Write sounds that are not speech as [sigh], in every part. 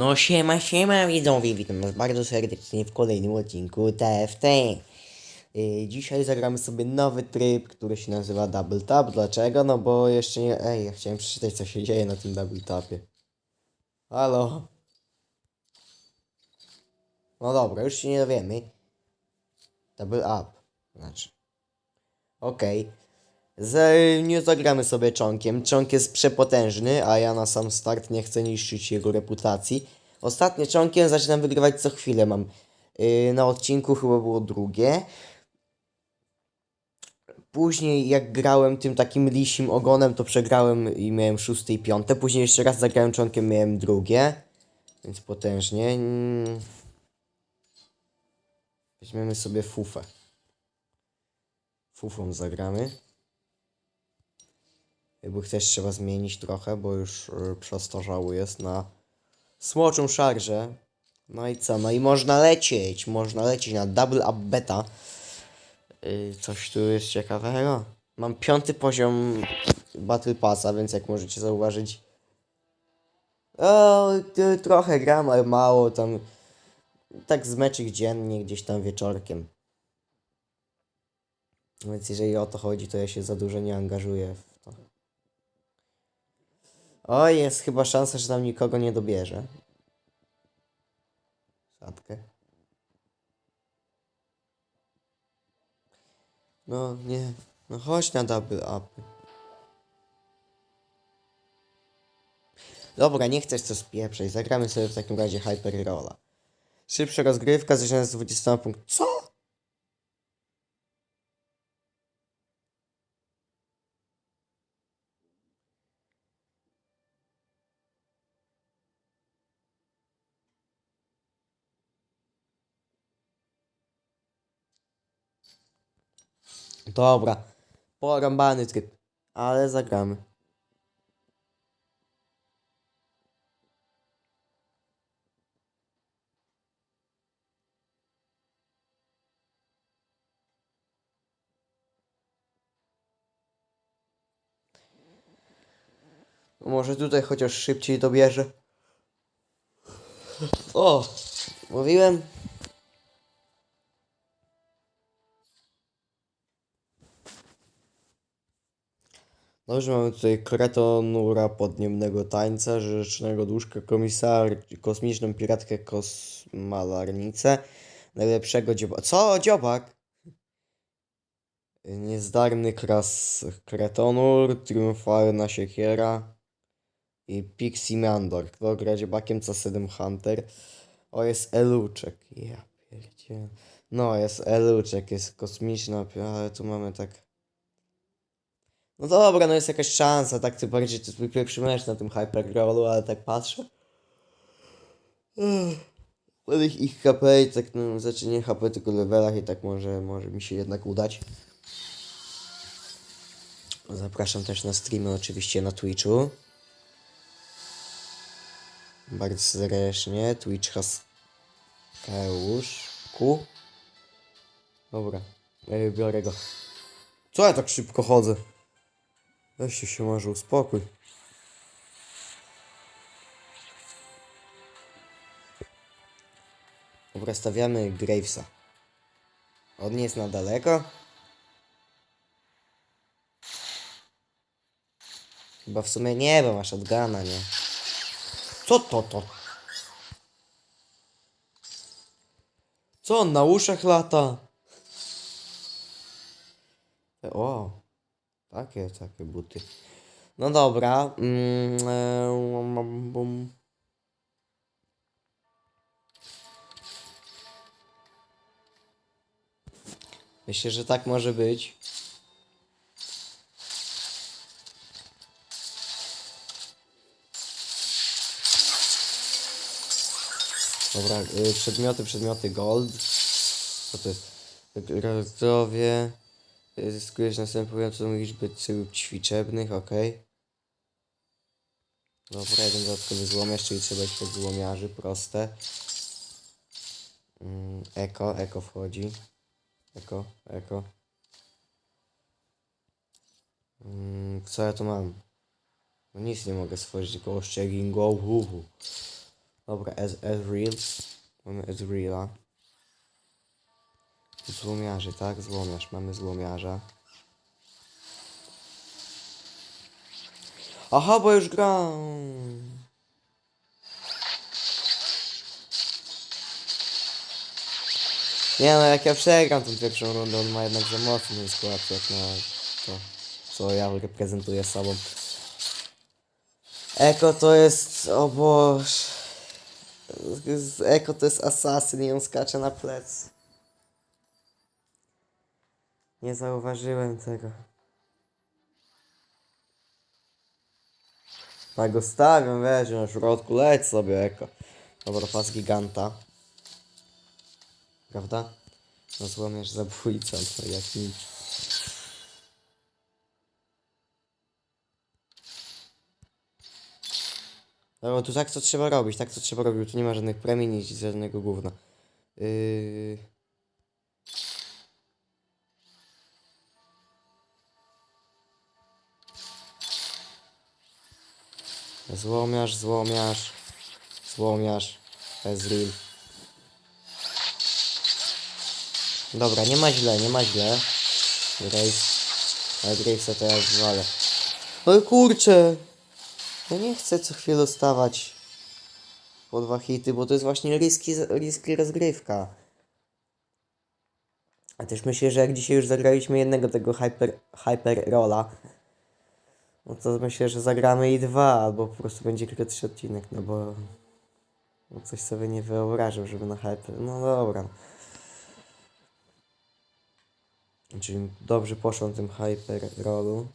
No siema, siema widzowie, witam was bardzo serdecznie w kolejnym odcinku TFT. Yy, dzisiaj zagramy sobie nowy tryb, który się nazywa Double Tap. Dlaczego? No bo jeszcze nie... Ej, ja chciałem przeczytać co się dzieje na tym Double Tapie. Halo? No dobra, już się nie dowiemy. Double Up. Znaczy. Okej. Z, nie zagramy sobie czonkiem. Czonk jest przepotężny, a ja na sam start nie chcę niszczyć jego reputacji. Ostatnie czonkiem zaczynam wygrywać co chwilę. Mam yy, na odcinku chyba było drugie. Później jak grałem tym takim lisim ogonem, to przegrałem i miałem szóste i piąte. Później jeszcze raz zagrałem czonkiem, miałem drugie. Więc potężnie. Mm. Weźmiemy sobie fufę. Fufą zagramy. Jakby też trzeba zmienić trochę, bo już y, przestarzały jest na smoczą szarżę. No i co? No i można lecieć. Można lecieć na double up beta. Y, coś tu jest ciekawego. Mam piąty poziom Battle Passa, więc jak możecie zauważyć. O, trochę gram, ale mało tam. Tak z meczyk dziennie, gdzieś tam wieczorkiem. Więc jeżeli o to chodzi, to ja się za dużo nie angażuję w. O, jest chyba szansa, że tam nikogo nie dobierze. Sadkę. No, nie. No chodź na double upy. Dobra, nie chcesz co spieprzeć. Zagramy sobie w takim razie Hyper Rolla. Szybsza rozgrywka, zaczyna z 20 punktów. Co? Dobra. Porąbany tryb. Ale zagramy. Może tutaj chociaż szybciej dobierze. O! Mówiłem? Dobrze, mamy tutaj kretonura podniemnego tańca, rzecznego duszka, komisar, kosmiczną piratkę kosmalarnicę, najlepszego dzioba... Co? Dziobak? Niezdarny kras kretonur, triumfalna siekiera i Pixie Mandor. Kto gra dziobakiem, co 7 Hunter. O, jest Eluczek. Ja pierdzie. No, jest Eluczek, jest kosmiczna, ale tu mamy tak... No dobra, no jest jakaś szansa, tak ty bardziej to jest mój pierwszy mecz na tym Hypergrollu, ale tak patrzę. Ech, Ich, ich HP i tak, no, znaczy nie HP, tylko levelach i tak może, może mi się jednak udać. Zapraszam też na streamy oczywiście na Twitchu. Bardzo serdecznie. Twitch has Keuszku. Dobra, e, biorę go. Co ja tak szybko chodzę? Weźcie się może uspokój. Dobra, stawiamy Gravesa. On nie jest na daleko? Chyba w sumie nie, bo masz shotguna, nie? Co to to? Co on na uszach lata? O, takie, takie buty. No dobra. Mm, e. Myślę, że tak może być. Dobra, y, przedmioty, przedmioty gold. Co to jest? Gra Zdrowie. Y, Zyskujesz następującą liczbę celów ćwiczebnych, ok. Dobra, jeden dodatkowy złomiarz, czyli trzeba iść pod złomiarzy, proste. Mm, eko, eko wchodzi. Eko, eko. Mm, co ja tu mam? No nic nie mogę stworzyć, tylko oszczędzingo. Uhu. Dobra, Ez Ezreal. Mamy Ezreala. Tu Złomiarzy, tak? Złomiarz. Mamy złomiarza. Aha, bo już gram. Nie no, jak ja przegram tą pierwszą rundę, on ma jednak za mocny skład, jak na to, co ja reprezentuję sobą. Eko to jest, o Boże. Z- Eko to jest asasyn i on skacze na plec. Nie zauważyłem tego. Tak go stawiam, wiesz, na środku, leć sobie Eko. Dobra, pas giganta. Prawda? No złomiesz zabójcą, to jak nic. No tu tak co trzeba robić, tak co trzeba robić, tu nie ma żadnych premii, nic, żadnego gówna. Yy... Złomiarz, złomiarz, złomiarz, Ezreal. Dobra, nie ma źle, nie ma źle. Graves. Ale Gravesa to ja zwalę. No kurczę! Ja nie chcę co chwilę dostawać po dwa hity, bo to jest właśnie riski, riski rozgrywka. A też myślę, że jak dzisiaj już zagraliśmy jednego tego hyper, hyper rolla, no to myślę, że zagramy i dwa, albo po prostu będzie krótszy odcinek, no bo no coś sobie nie wyobrażam, żeby na hyper. No dobra. Czyli dobrze poszło tym hyper rollu.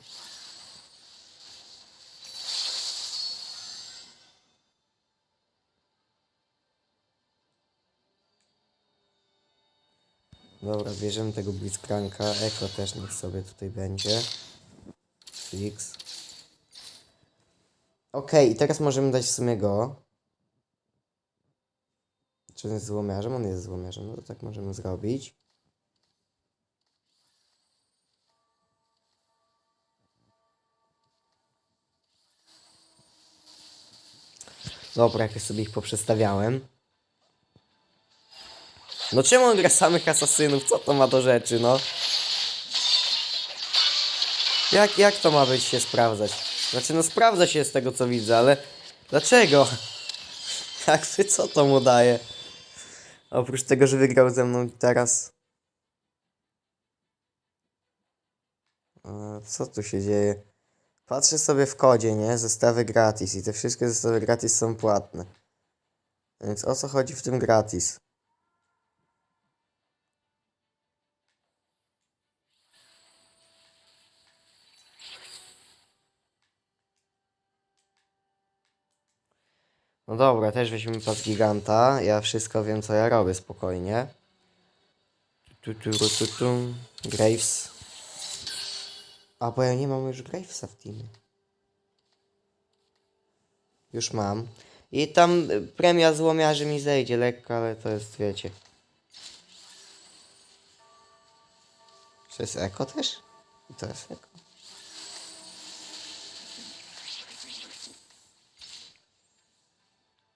Dobra, bierzemy tego Blitzcranka. Eko też niech sobie tutaj będzie. Fix. Okej, i teraz możemy dać w sumie go. Czy on jest złomiarzem? On jest złomiarzem, no to tak możemy zrobić. Dobra, jak ja sobie ich poprzestawiałem. No czemu on gra samych asasynów? Co to ma do rzeczy, no? Jak, jak to ma być się sprawdzać? Znaczy, no sprawdza się z tego, co widzę, ale... Dlaczego? [laughs] Jakby co to mu daje? Oprócz tego, że wygrał ze mną teraz... E, Co tu się dzieje? Patrzę sobie w kodzie, nie? Zestawy gratis i te wszystkie zestawy gratis są płatne. Więc o co chodzi w tym gratis? No dobra, też weźmiemy pas giganta. Ja wszystko wiem, co ja robię, spokojnie. Tu, tu, tu, tu, tu. Graves. A, bo ja nie mam już Gravesa w teamie. Już mam. I tam y, premia złomiarzy mi zejdzie lekko, ale to jest, wiecie. Czy jest eko też? I to jest eko.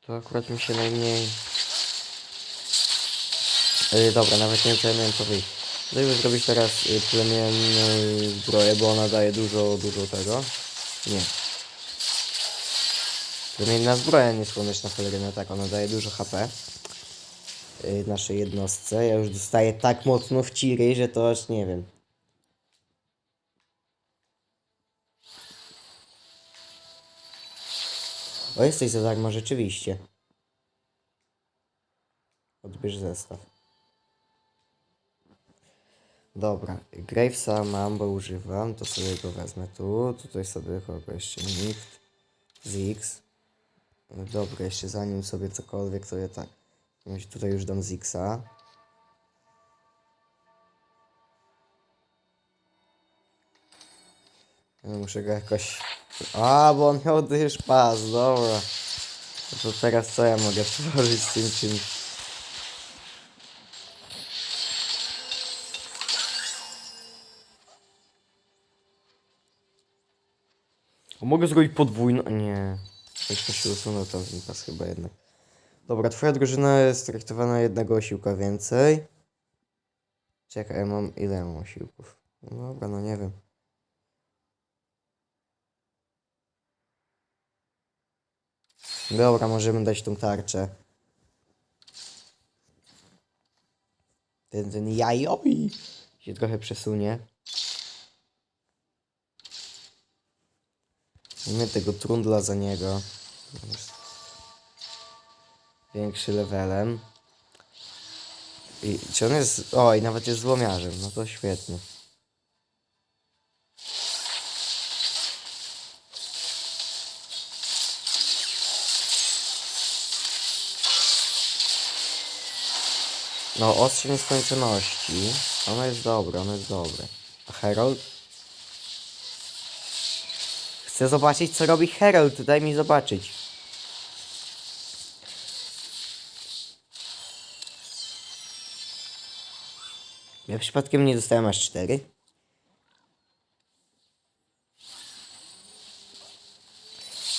To akurat mi się najmniej... Yy, dobra, nawet nie wiem co ja miałem powiedzieć. Żeby zrobić teraz y, plemienną zbroję, bo ona daje dużo, dużo tego. Nie. Plemienna zbroja, nie słoneczna peleryna, tak, ona daje dużo HP. y, naszej jednostce. Ja już dostaję tak mocno w ciry, że to aż nie wiem. O, jesteś za darmo, rzeczywiście. Odbierz zestaw. Dobra, Gravesa mam, bo używam, to sobie go wezmę tu. Tutaj sobie kogo jeszcze nikt. No Dobra, jeszcze zanim sobie cokolwiek, to ja tak. Tutaj już dam Zixa. Ja muszę go jakoś... A, bo on miał dysz pas, dobra. No to teraz co ja mogę stworzyć z tym czymś? A mogę zrobić podwójną? Nie. Ktoś się usunął tam ten pas chyba jednak. Dobra, twoja drużyna jest traktowana jednego osiłka więcej. Czekaj, ja mam... Ile mam osiłków? No dobra, no nie wiem. Dobra, możemy dać tą tarczę. Ten, ten jajoi się trochę przesunie. Mamy tego trundla za niego. Większy levelem. I czy on jest. O, i nawet jest złomiarzem. No to świetnie. No, ostrze nieskończoności. Ono jest dobre, ono jest dobre. A Herald? Chcę zobaczyć, co robi Herald. Daj mi zobaczyć. Ja przypadkiem nie dostałem aż 4.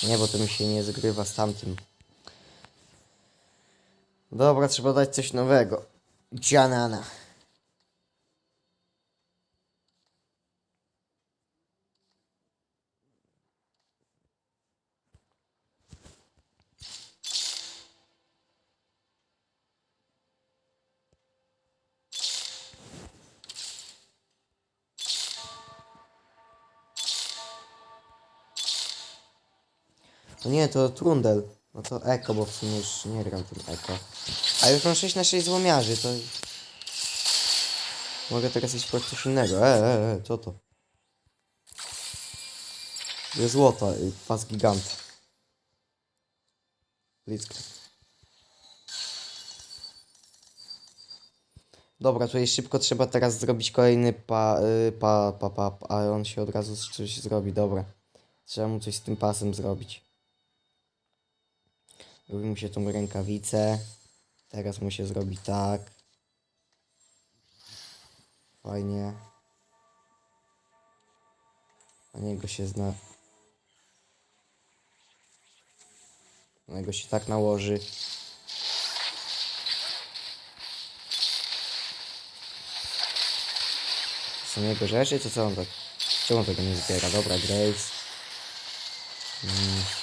Nie, bo to mi się nie zgrywa z tamtym. Dobra, trzeba dać coś nowego. Gianana. No nie, to Trundle. No to Eko, bo w sumie już nie gram tym Eko. A już mam 6 na 6 złomiarzy, to... Mogę teraz iść po coś innego. E, e, co to? Dwie złota, pas gigant. Blitzkrieg. Dobra, tutaj szybko trzeba teraz zrobić kolejny pa, y, pa, pa, pa, pa, a on się od razu coś zrobi, dobra. Trzeba mu coś z tym pasem zrobić. Robi mu się tą rękawicę. Teraz mu się zrobi tak. Fajnie. Na niego się zna. Na niego się tak nałoży. Są jego rzeczy, to co on tak... Czemu tego nie zbiera? Dobra, Graves. Mm.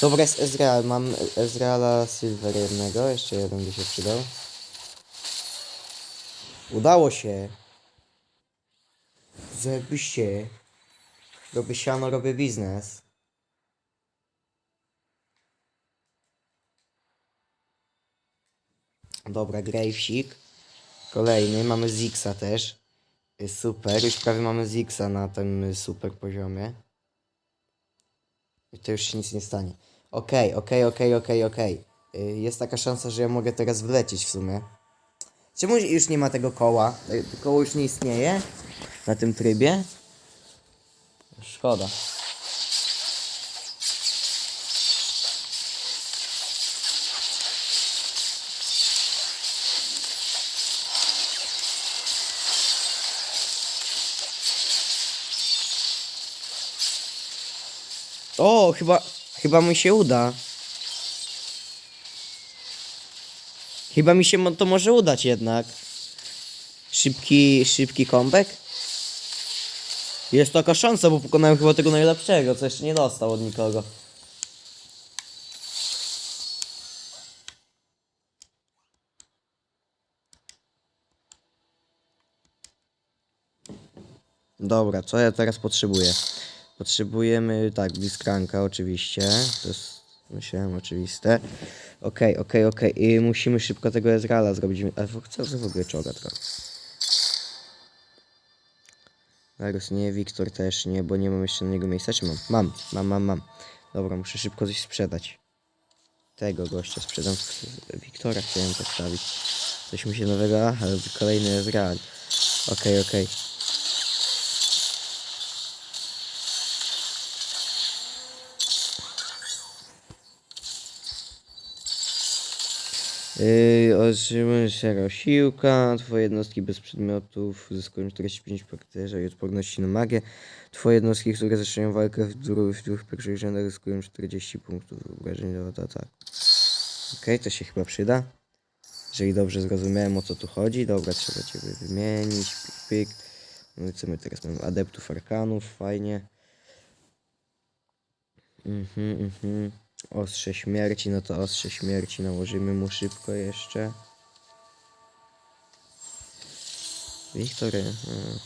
Dobra, jest Ezreal. Mam Ezreala Silver jednego. Jeszcze jeden by się przydał. Udało się. Zajebiście. Robię siano, robię biznes. Dobra, Gravesik. Kolejny. Mamy Zixa też. Super. Już prawie mamy Zixa na tym super poziomie. To już się nic nie stanie. Okej, okej, okej, okej, okej. Y, Jest taka szansa, że ja mogę teraz wlecieć w sumie. Czemu już nie ma tego koła? Y, koło już nie istnieje na tym trybie? Szkoda. O, chyba, chyba mi się uda. Chyba mi się to może udać jednak. Szybki, szybki comeback. Jest taka szansa, bo pokonałem chyba tego najlepszego, co jeszcze nie dostał od nikogo. Dobra, co ja teraz potrzebuję? Potrzebujemy, tak, Blitzcranka oczywiście. To jest, myślałem, oczywiste. Okej, okej, okej. I musimy szybko tego Ezreala zrobić. Ale co w ogóle czoga trochę? Varus nie, Wiktor też nie, bo nie mam jeszcze na niego miejsca. Czy mam? Mam, mam, mam, mam. Dobra, muszę szybko coś sprzedać. Tego gościa sprzedam. Wiktora chciałem postawić. Coś mi się nowego... Aha, kolejny Ezreal. Okej, okej. Yy, otrzymujesz siłka, twoje jednostki bez przedmiotów uzyskują 45 praktycznie i odporności na magię. Twoje jednostki, które zaczynają walkę w dwóch, w dwóch pierwszych rzędach zyskują 40 punktów obrażeń do ataku. Okej, to się chyba przyda. Jeżeli dobrze zrozumiałem o co tu chodzi, dobra, trzeba ciebie wymienić, pik, pik. No i co my teraz mamy? Adeptów arkanów, fajnie. Mhm, mhm. Ostrze śmierci, no to ostrze śmierci nałożymy mu szybko jeszcze. Wiktory. hmm.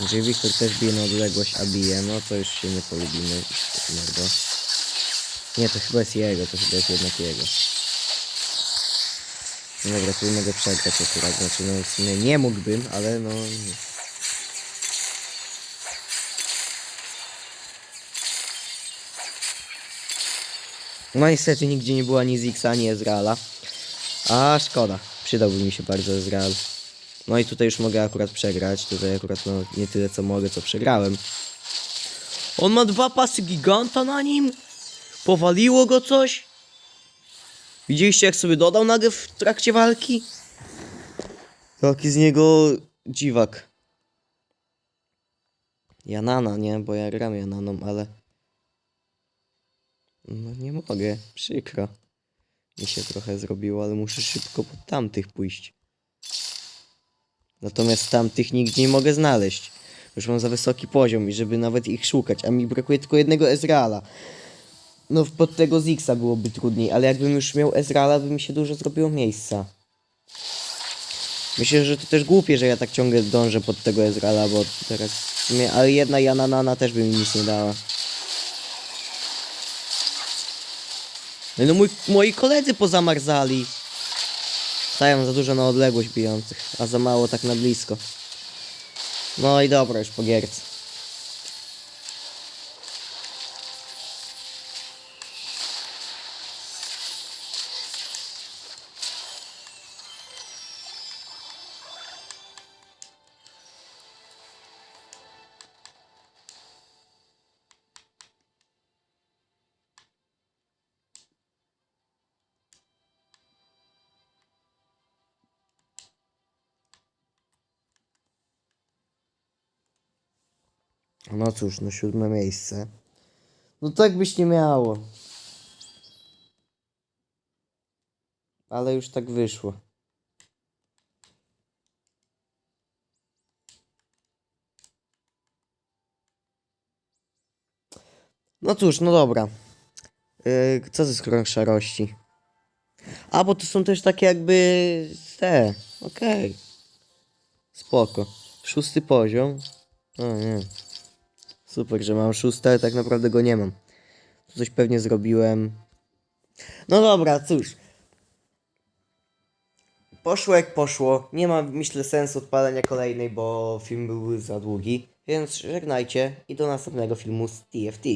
Jeżeli Wiktor też bije na odległość, a bije, no to już się nie polubimy. Bardzo. Nie, to chyba jest jego, to chyba jest jednak jego. No dobra, tu mogę przegrać akurat, znaczy no w sumie nie mógłbym, ale no... No niestety nigdzie nie było ani Zixa, ani Ezreala. A szkoda, przydałby mi się bardzo Ezreal. No i tutaj już mogę akurat przegrać, tutaj akurat no nie tyle co mogę, co przegrałem. On ma dwa pasy giganta na nim? Powaliło go coś? Widzieliście jak sobie dodał nagle w trakcie walki? Jaki z niego dziwak. Janana, nie? Bo ja gram Jananą, ale... No nie mogę, przykro. Mi się trochę zrobiło, ale muszę szybko po tamtych pójść. Natomiast tamtych nigdzie nie mogę znaleźć. Już mam za wysoki poziom i żeby nawet ich szukać, a mi brakuje tylko jednego Ezreala. No pod tego Zixa byłoby trudniej, ale jakbym już miał Ezreala, by mi się dużo zrobiło miejsca. Myślę, że to też głupie, że ja tak ciągle dążę pod tego Ezreala, bo teraz w sumie, ale jedna Jananana też by mi nic nie dała. No mój, moi koledzy pozamarzali. Stają za dużo na odległość bijących, a za mało tak na blisko. No i dobra, już po gierce. No cóż, no siódme miejsce. No tak byś nie miało. Ale już tak wyszło. No cóż, no dobra. Yy, co ze skórą szarości? A, bo to są też takie jakby te. Okej. Spoko. Szósty poziom. O nie. Super, że mam szóste, ale tak naprawdę go nie mam. Coś pewnie zrobiłem. No dobra, cóż. Poszło jak poszło. Nie ma, myślę, sensu odpalenia kolejnej, bo film był za długi. Więc żegnajcie i do następnego filmu z TFT.